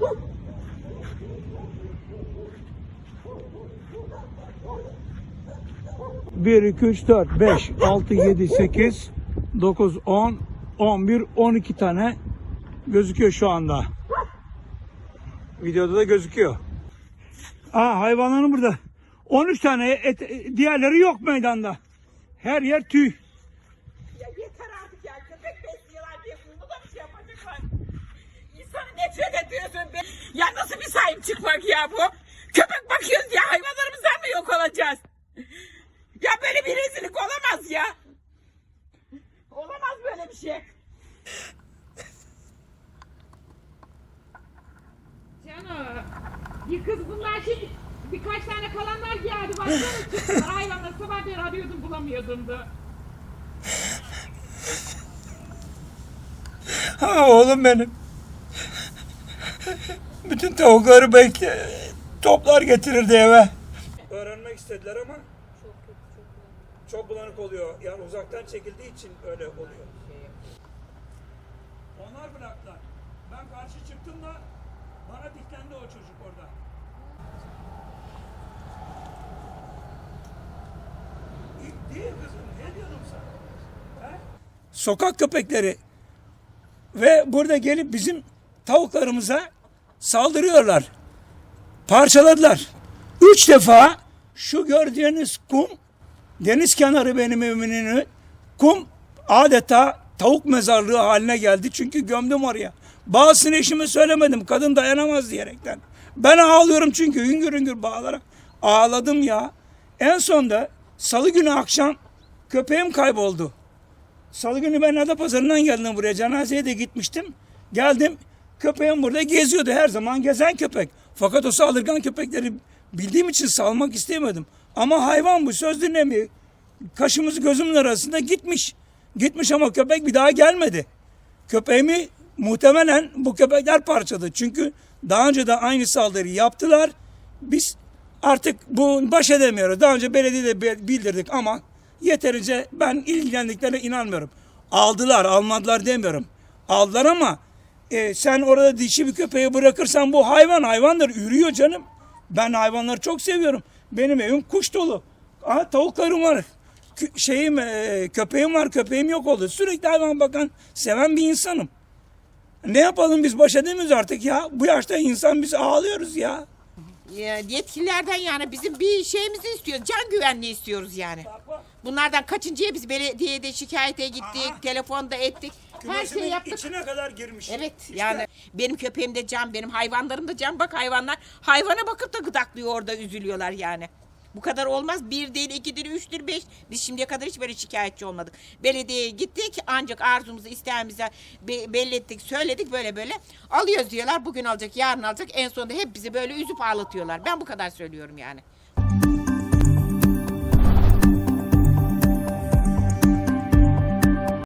Bak. Bir, iki, üç, dört, beş, altı, yedi, sekiz, dokuz, on, on bir, on iki tane gözüküyor şu anda. Videoda da gözüküyor. Aa hayvanların burada. 13 tane et, diğerleri yok meydanda. Her yer tüy. Ya yeter artık ya. Köpek besliyorlar diye bunu da bir şey yapacaklar. İnsanı nefret ediyorsun be. Ya nasıl bir sahip çıkmak ya bu? Köpek bakıyoruz ya hayvanlarımızdan mı yok olacağız? Ya böyle bir rezillik olamaz ya. Olamaz böyle bir şey. Cano, bir kız bunlar şimdi birkaç tane kalanlar geldi. Baksana çıktılar hayvanlar. Sabah beri arıyordum bulamıyordum da. Ha oğlum benim. Bütün tavukları bekle toplar getirirdi eve. Öğrenmek istediler ama çok bulanık oluyor. Yani uzaktan çekildiği için öyle oluyor. Onlar bıraktılar. Ben karşı çıktım da bana diklendi o çocuk orada. Sokak köpekleri ve burada gelip bizim tavuklarımıza saldırıyorlar. Parçaladılar. Üç defa şu gördüğünüz kum deniz kenarı benim evimin kum adeta tavuk mezarlığı haline geldi. Çünkü gömdüm oraya. Bazısını eşime söylemedim. Kadın dayanamaz diyerekten. Ben ağlıyorum çünkü hüngür hüngür bağırarak ağladım ya. En sonda salı günü akşam köpeğim kayboldu. Salı günü ben Adapazarı'ndan geldim buraya. Cenazeye de gitmiştim. Geldim. Köpeğim burada geziyordu. Her zaman gezen köpek. Fakat o saldırgan köpekleri bildiğim için salmak istemedim. Ama hayvan bu. Söz dinlemiyor. Kaşımız gözümün arasında gitmiş. Gitmiş ama köpek bir daha gelmedi. Köpeğimi muhtemelen bu köpekler parçaladı. Çünkü daha önce de aynı saldırıyı yaptılar. Biz artık bu baş edemiyoruz. Daha önce belediyede be- bildirdik ama yeterince ben ilgilendiklerine inanmıyorum. Aldılar, almadılar demiyorum. Aldılar ama e, sen orada dişi bir köpeği bırakırsan bu hayvan hayvandır. Ürüyor canım. Ben hayvanları çok seviyorum. Benim evim kuş dolu. Aha, tavuklarım var. Kö- şeyim e, köpeğim var. Köpeğim yok oldu. Sürekli hayvan bakan, seven bir insanım. Ne yapalım biz baş edemiyoruz artık ya. Bu yaşta insan biz ağlıyoruz ya. Ya, yetkililerden yani bizim bir şeyimizi istiyoruz. Can güvenliği istiyoruz yani. Bunlardan kaçıncıya biz belediyede şikayete gittik, Aha. telefonda ettik. Her Kümesimin şeyi yaptık. içine kadar girmiş. Evet İşte yani benim köpeğim de can, benim hayvanlarım da can. Bak hayvanlar hayvana bakıp da gıdaklıyor orada üzülüyorlar yani. Bu kadar olmaz. Bir değil, iki değil, üç değil, beş. Biz şimdiye kadar hiç böyle şikayetçi olmadık. Belediyeye gittik ancak arzumuzu, isteğimizi be- belli ettik, söyledik böyle böyle. Alıyoruz diyorlar. Bugün alacak, yarın alacak. En sonunda hep bizi böyle üzüp ağlatıyorlar. Ben bu kadar söylüyorum yani.